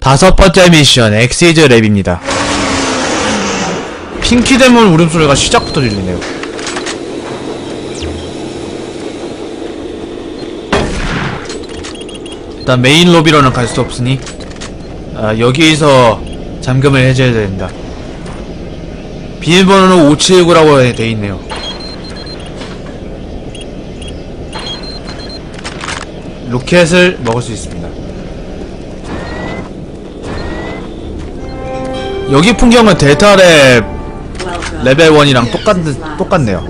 다섯 번째 미션 엑시즈 랩입니다. 핑키데몬 울음소리가 시작부터 들리네요. 일단 메인 로비로는 갈 수 없으니 아, 여기에서 잠금을 해줘야 됩니다. 비밀번호는 579라고 돼 있네요. 로켓을 먹을 수 있습니다. 여기 풍경은 델타랩 레벨 1이랑 1이랑 똑같, 똑같, 똑같네요.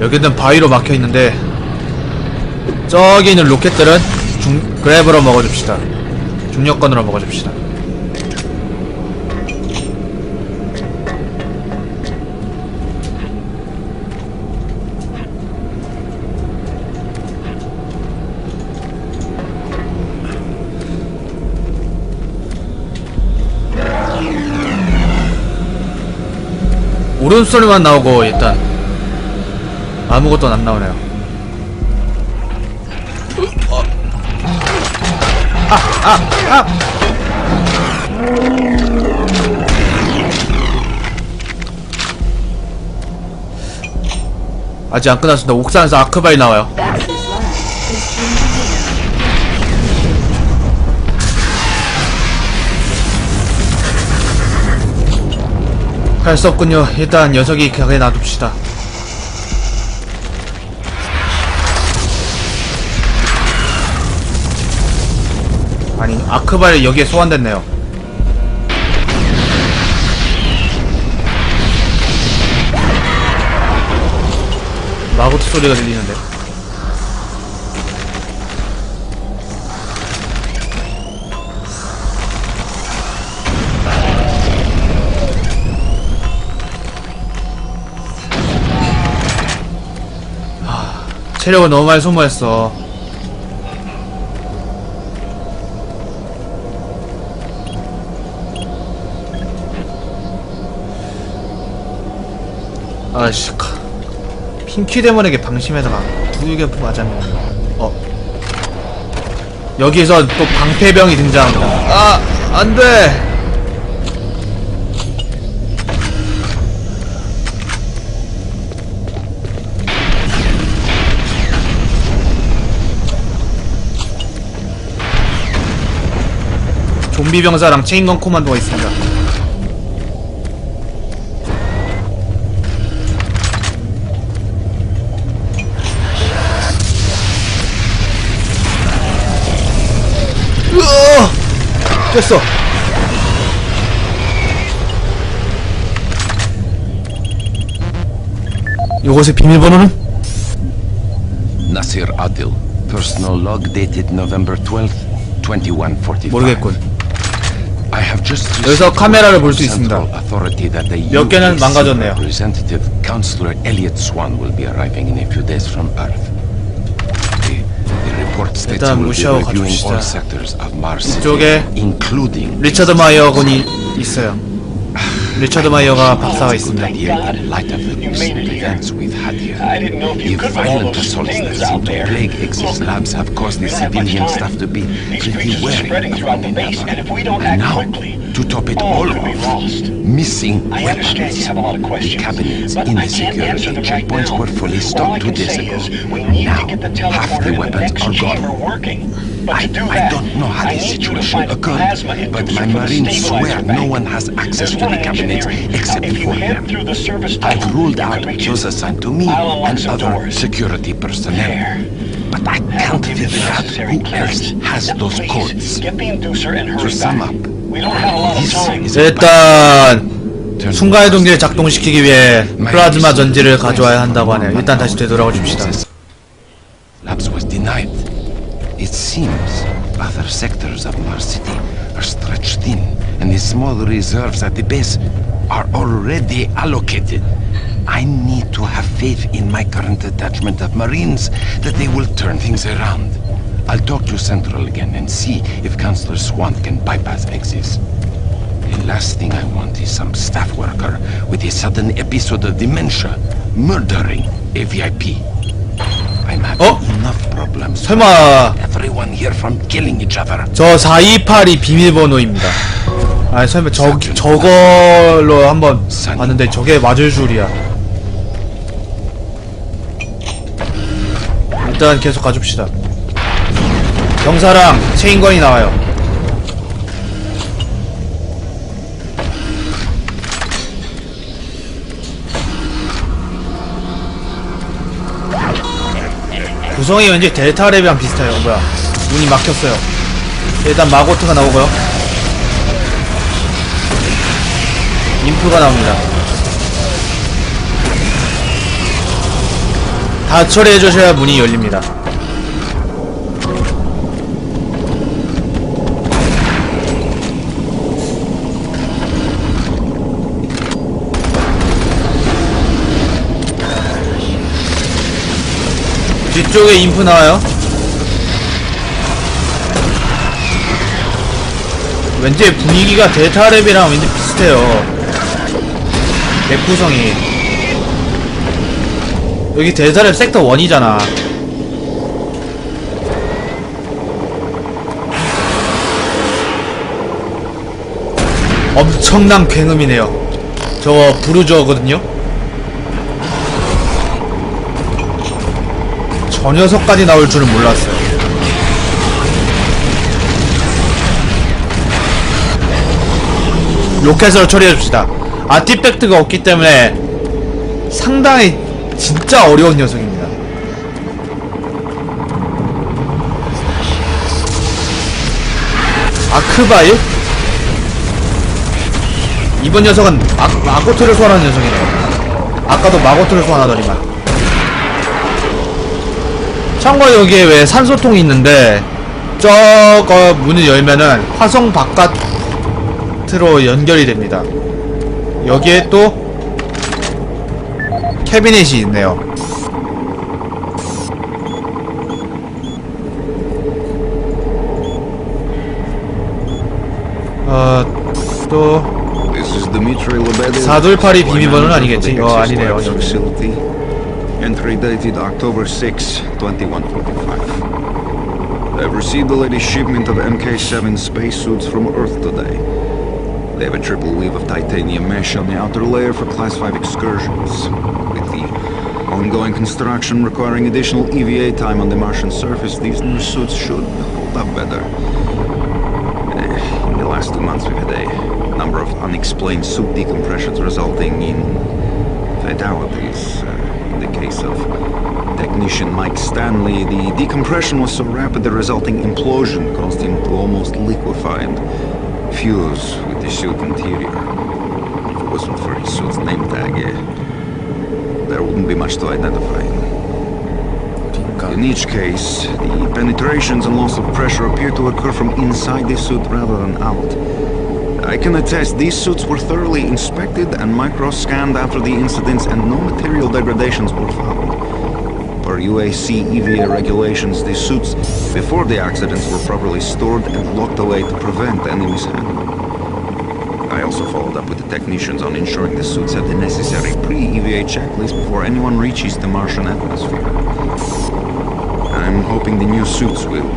여기는 바위로 막혀 있는데 저기 있는 로켓들은 중, 그랩으로 먹어줍시다. 중력권으로 먹어줍시다. 울음소리만 나오고 일단 아무것도 안 나오네요. 아직 안 끝났습니다. 옥상에서 아크바이 나와요. 할 수 없군요. 일단 녀석이 격에 놔둡시다. 아니, 아크바이 여기에 소환됐네요. 마구트 소리가 들리는데. 체력을 너무 많이 소모했어. 아씨, 카. 핑키 데몬에게 방심해다가 두유게 맞았네. 어. 여기서 또 방패병이 등장합니다. 아, 안 돼! 좀비 병사랑 체인건 코만도가 있습니다. 으어! 됐어. 이곳의 비밀번호는? Nasir Adil. Personal log dated November 12th, 2145. 모르겠군. I have just 여기서 received 카메라를 볼수 Central 있습니다. Authority that the 몇 개는 망가졌네요. Representative Councillor Elliot Swan will be arriving in a few days from Earth. The, the report states 일단 he will be 무시하고 가줍시다. all sectors of Mars City, 이쪽에 including 리처드 마이어 군이 있어요. 리처드 마이어가 박사가 있습니다. Here, in light of the recent events we've had here, I didn't know if you the could with all violent those assaults that things seem out to there. plague Exis Labs have caused the We don't have much civilian time. staff to be These pretty creatures are wary spreading of throughout one the base, another. and if we don't And act now, quickly, to top it all all could be off, lost. missing I understand you have a lot of weapons. The questions, cabinets but in I the can't answer security them right checkpoints now. were fully All I stocked two can days say ago. is we need Now, to get the half teleporter the in the weapons next are chamber gone. working. I, I don't know how this situation occurred, but my marines swear no one has access to the engineering. except for them. I've ruled out those assigned to me and other doors. security personnel. There. But I can't figure out who clearance. else has Now, those codes. To sum up, We don't have a lot of this time. is a 일단 순간이동기를 작동시키기 위해 플라즈마 전지를 가져와야 한다고 하네요. 일단 다시 되돌아가 줍시다. It seems other sectors of Mars City are stretched thin, and the small reserves at the base are already allocated. I need to have faith in my current detachment of Marines that they will turn things around. I'll talk to Central again and see if Councillor Swan can bypass Exis. The last thing I want is some staff worker with a sudden episode of dementia murdering a VIP. Oh. problems. 설마. 저 4282 비밀번호입니다. 아니 설마 저 저걸로 한번 봤는데 저게 맞을 줄이야. 일단 계속 가줍시다. 경사랑 체인건이 나와요. 구성이 왠지 델타 랩이랑 비슷해요. 뭐야? 문이 막혔어요. 일단 마고트가 나오고요. 인프가 나옵니다. 다 처리해 주셔야 문이 열립니다. 뒤쪽에 인프 나와요. 왠지 분위기가 델타 랩이랑 왠지 비슷해요. 맵 구성이. 여기 델타 랩 섹터 1이잖아. 엄청난 굉음이네요. 저거 부르저거든요. 저 녀석까지 나올 줄은 몰랐어요. 로켓으로 처리해줍시다. 아티팩트가 없기 때문에 상당히 진짜 어려운 녀석입니다. 아크바일? 이번 녀석은 마, 마고트를 소환하는 녀석이네요. 아까도 마고트를 소환하더니만. 참고로 여기에 왜 산소통이 있는데 저거 문을 열면은 화성 바깥으로 연결이 됩니다. 여기에 또 캐비넷이 있네요. 어, 또 This is Dmitry Lebedev. 428이 비밀번호는 아니겠지? 어, 아니네요, 여기. Entry dated October 6, 2145. I've received the latest shipment of MK-7 spacesuits from Earth today. They have a triple weave of titanium mesh on the outer layer for Class 5 excursions. With the ongoing construction requiring additional EVA time on the Martian surface, these new suits should hold up better. In the last two months, we've had a number of unexplained suit decompressions resulting in fatalities. Uh, Case of technician Mike Stanley, the decompression was so rapid the resulting implosion caused him to almost liquefy and fuse with the suit interior. If it wasn't for his suit's name tag, eh, there wouldn't be much to identify. In each case, the penetrations and loss of pressure appear to occur from inside the suit rather than out. I can attest these suits were thoroughly inspected and micro-scanned after the incidents and no material degradations were found. Per UAC EVA regulations, the suits before the accidents were properly stored and locked away to prevent any mishandling. I also followed up with the technicians on ensuring the suits have the necessary pre-EVA checklist before anyone reaches the Martian atmosphere. I'm hoping the new suits will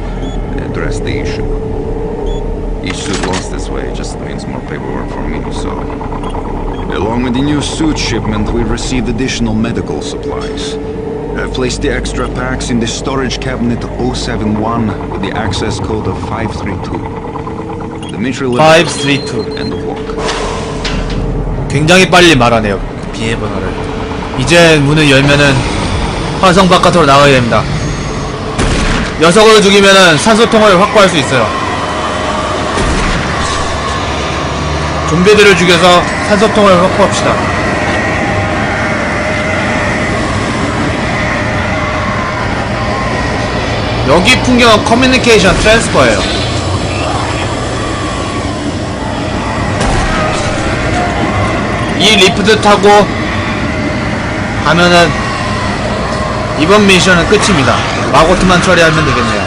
address the issue. Each suit lost this way just means more paperwork for me, so... Along with the new suit shipment, we received additional medical supplies. I've placed the extra packs in the storage cabinet 071 with the access code of 532. Dmitry Lebedev 532. and walk. 굉장히 빨리 말하네요. 비밀번호를. 이제 문을 열면은 화성 바깥으로 나가야 됩니다. 녀석을 죽이면은 산소통을 확보할 수 있어요. 좀비들을 죽여서 산소통을 확보합시다. 여기 풍경은 커뮤니케이션 트랜스퍼예요. 이 리프트 타고 가면은 이번 미션은 끝입니다. 마고트만 처리하면 되겠네요.